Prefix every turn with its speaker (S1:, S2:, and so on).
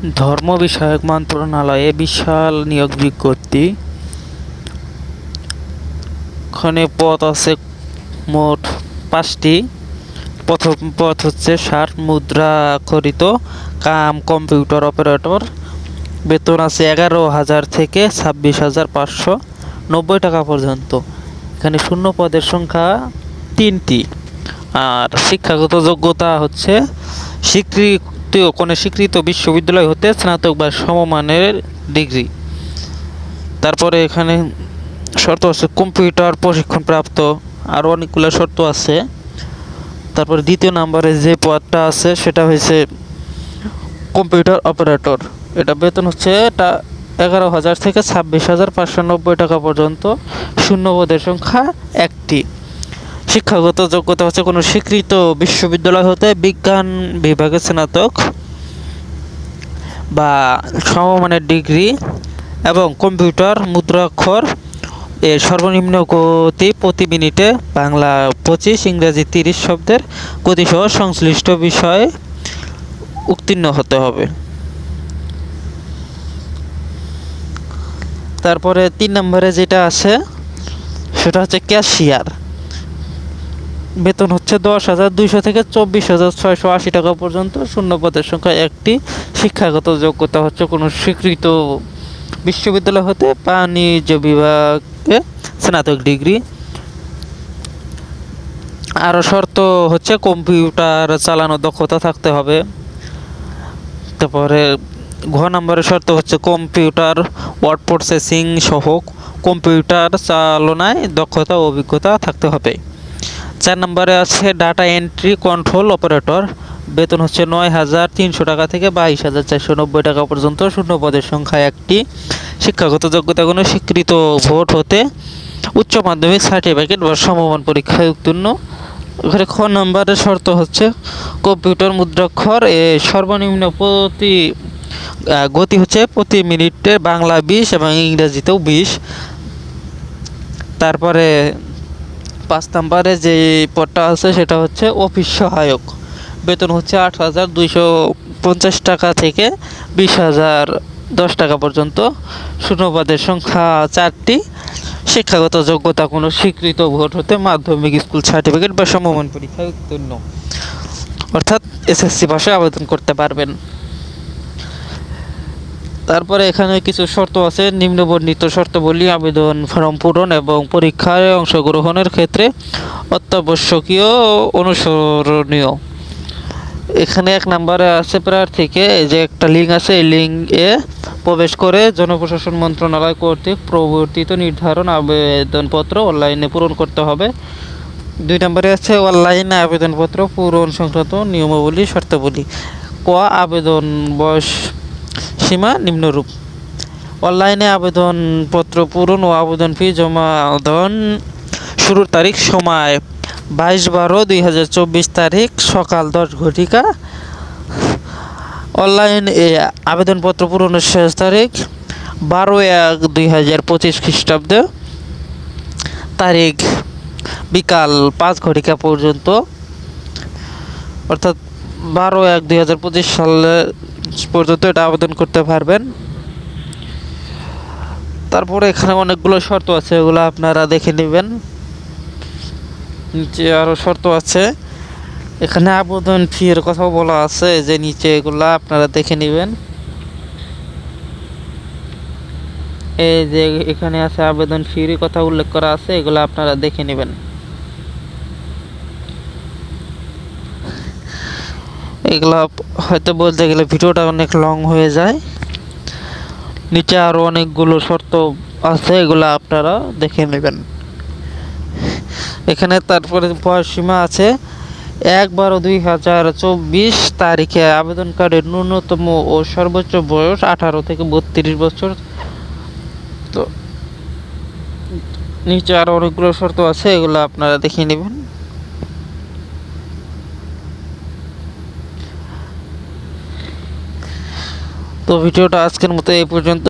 S1: ধর্ম বিষয়ক মন্ত্রণালয়ে বিশাল নিয়োগ বিজ্ঞপ্তি। এখানে পদ আছে মোট পাঁচটি। প্রথম পথ হচ্ছে ষাট মুদ্রাক্ষরিত কাম, কম্পিউটার অপারেটর। বেতন আছে এগারো হাজার থেকে ছাব্বিশ হাজার পাঁচশো নব্বই টাকা পর্যন্ত। এখানে শূন্য পদের সংখ্যা তিনটি। আর শিক্ষাগত যোগ্যতা হচ্ছে স্বীকৃত কোনো স্বীকৃত বিশ্ববিদ্যালয় হতে স্নাতক বা সমমানের ডিগ্রি। তারপরে এখানে শর্ত আছে, কম্পিউটার প্রশিক্ষণপ্রাপ্ত। আরও অনেকগুলো শর্ত আছে। তারপরে দ্বিতীয় নম্বরে যে পদটা আছে, সেটা হয়েছে কম্পিউটার অপারেটর। এটা বেতন হচ্ছে এটা এগারো হাজার থেকে ছাব্বিশ হাজার পাঁচশো নব্বই টাকা পর্যন্ত। শূন্য পদের সংখ্যা একটি। শিক্ষাগত যোগ্যতা হচ্ছে কোনো স্বীকৃত বিশ্ববিদ্যালয় হতে বিজ্ঞান বিভাগে স্নাতক বা সমমানের ডিগ্রি এবং কম্পিউটার মুদ্রাক্ষর এর সর্বনিম্ন গতি প্রতি মিনিটে বাংলা পঁচিশ, ইংরেজি তিরিশ শব্দের গতিসহ সংশ্লিষ্ট বিষয়ে উত্তীর্ণ হতে হবে। তারপরে তিন নম্বরে যেটা আছে, সেটা হচ্ছে ক্যাশিয়ার। বেতন হচ্ছে দশ হাজার দুইশো থেকে চব্বিশ হাজার ছয়শো আশি টাকা পর্যন্ত। শূন্য পদের সংখ্যা একটি। শিক্ষাগত যোগ্যতা হচ্ছে কোনো স্বীকৃত বিশ্ববিদ্যালয় হতে বাণিজ্য বিভাগে স্নাতক ডিগ্রি। আরও শর্ত হচ্ছে কম্পিউটার চালানো দক্ষতা থাকতে হবে। তারপরে ঘ নম্বরের শর্ত হচ্ছে কম্পিউটার, ওয়ার্ড প্রসেসিং সহ কম্পিউটার চালনায় দক্ষতা অভিজ্ঞতা থাকতে হবে। চার নম্বরে আছে ডাটা এন্ট্রি কন্ট্রোল অপারেটর বেতন হচ্ছে নয় হাজার তিনশো টাকা থেকে বাইশ হাজার চারশো নব্বই টাকা পর্যন্ত। শূন্য পদের সংখ্যা একটি। শিক্ষাগত যোগ্যতা কোনো স্বীকৃত ভোট হতে উচ্চ মাধ্যমিক সার্টিফিকেট বা সমমান পরীক্ষায় উত্তীর্ণ। এখানে খ নম্বরের শর্ত হচ্ছে কম্পিউটার মুদ্রাক্ষর এ সর্বনিম্ন প্রতি গতি হচ্ছে প্রতি মিনিটে বাংলা বিশ এবং ইংরেজিতেও বিশ। তারপরে পাঁচ নম্বরে যে পদটা আছে সেটা হচ্ছে অফিস সহায়ক। বেতন হচ্ছে আট হাজার দুইশো পঞ্চাশ টাকা থেকে বিশ হাজার দশ টাকা পর্যন্ত। শূন্যপদের সংখ্যা চারটি। শিক্ষাগত যোগ্যতা কোনো স্বীকৃত ভোট হতে মাধ্যমিক স্কুল সার্টিফিকেট বা সমমান পরীক্ষায় উত্তীর্ণ। অর্থাৎ এসএসসি ভাষায় আবেদন করতে পারবেন। তারপরে এখানে কিছু শর্ত আছে, নিম্নবর্ণিত শর্তাবলী আবেদন ফর্ম পূরণ এবং পরীক্ষায় অংশগ্রহণের ক্ষেত্রে অত্যাবশ্যকীয় অনুসরণীয়। এখানে এক নম্বরে আছে প্রার্থীকে যে একটা লিঙ্ক আছে, এই লিঙ্কে প্রবেশ করে জনপ্রশাসন মন্ত্রণালয় কর্তৃক প্রবর্তিত নির্ধারণ আবেদনপত্র অনলাইনে পূরণ করতে হবে। দুই নম্বরে আছে, অনলাইনে আবেদনপত্র পূরণ সংক্রান্ত নিয়মাবলী, শর্তাবলী। ক, আবেদন বয়স সীমা নিম্নরূপ অনলাইনে আবেদনপত্র পূরণ ও আবেদন ফি জমা দেন শুরুর তারিখ সময় বাইশ বারো দুই হাজার চব্বিশ তারিখ সকাল দশ ঘটিকা। অনলাইন এ আবেদনপত্র পূরণের শেষ তারিখ বারো এক দুই হাজার পঁচিশ খ্রিস্টাব্দে। তারিখ বিকাল পাঁচ ঘটিকা পর্যন্ত। অর্থাৎ বারো এক দুই হাজার পঁচিশ সালে পর্যন্ত এটা আবেদন করতে পারবেন। তারপরে এখানে অনেকগুলো শর্ত আছে, এগুলো আপনারা দেখে নেবেন। নিচে আরও শর্ত আছে। এখানে আবেদন ফি এর কথাও বলা আছে যে নিচে এগুলো আপনারা দেখে নেবেন। এই যে এখানে আছে আবেদন ফির কথা উল্লেখ করা আছে, এগুলো আপনারা দেখে নেবেন। এগুলা হয়তো বলতে গেলে ভিডিওটা অনেক লং হয়ে যায়। নিচে আরও অনেকগুলো শর্ত আছে, এগুলো আপনারা দেখে নেবেন। এখানে তারপরে বয়স সীমা আছে এক বারো দুই হাজার চব্বিশ তারিখে আবেদনকারীর ন্যূনতম ও সর্বোচ্চ বয়স আঠারো থেকে বত্রিশ বছর। তো নিচে আরও অনেকগুলো শর্ত আছে, এগুলো আপনারা দেখে নেবেন। তো ভিডিওটা আজকের মতো এই পর্যন্ত।